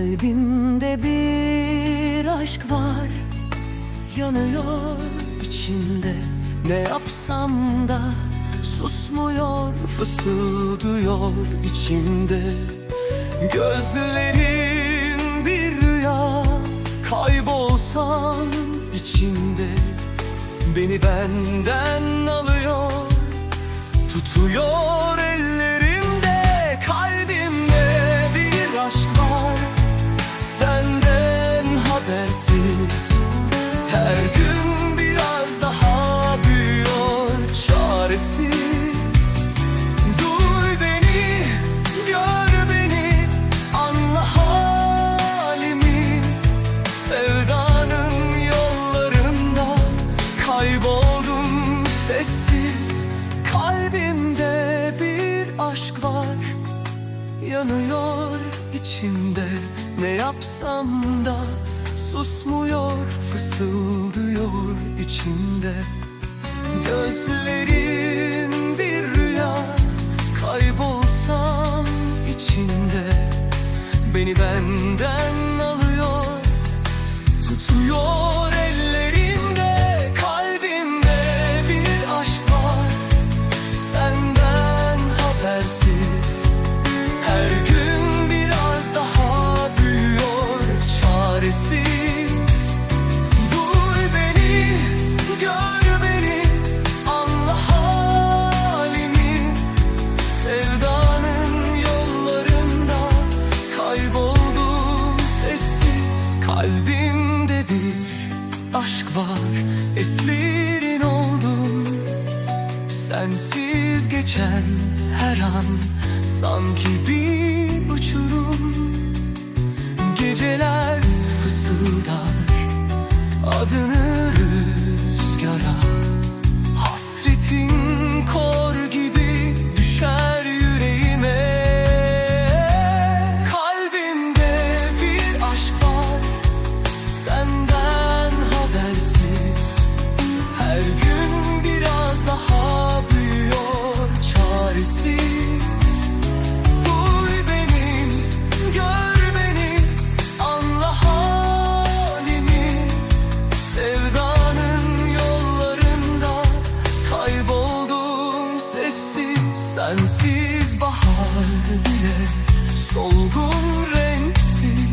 Kalbimde bir aşk var Yanıyor içimde. Ne yapsam da Susmuyor fısıldıyor içimde. Gözlerin bir rüya Kaybolsam içinde Beni benden alıyor Tutuyor Çaresiz. Duy beni, gör beni Anla halimi. Sevdanın yollarında Kayboldum sessiz. Kalbimde bir aşk var Yanıyor içimde. Ne yapsam da Susmuyor fısıldıyor içimde Gözlerin var Eslirin oldum Sensiz geçen her an Sanki bir uçurum. Geceler fısıldar Adını sessiz Sensiz bahar bile solgun renksiz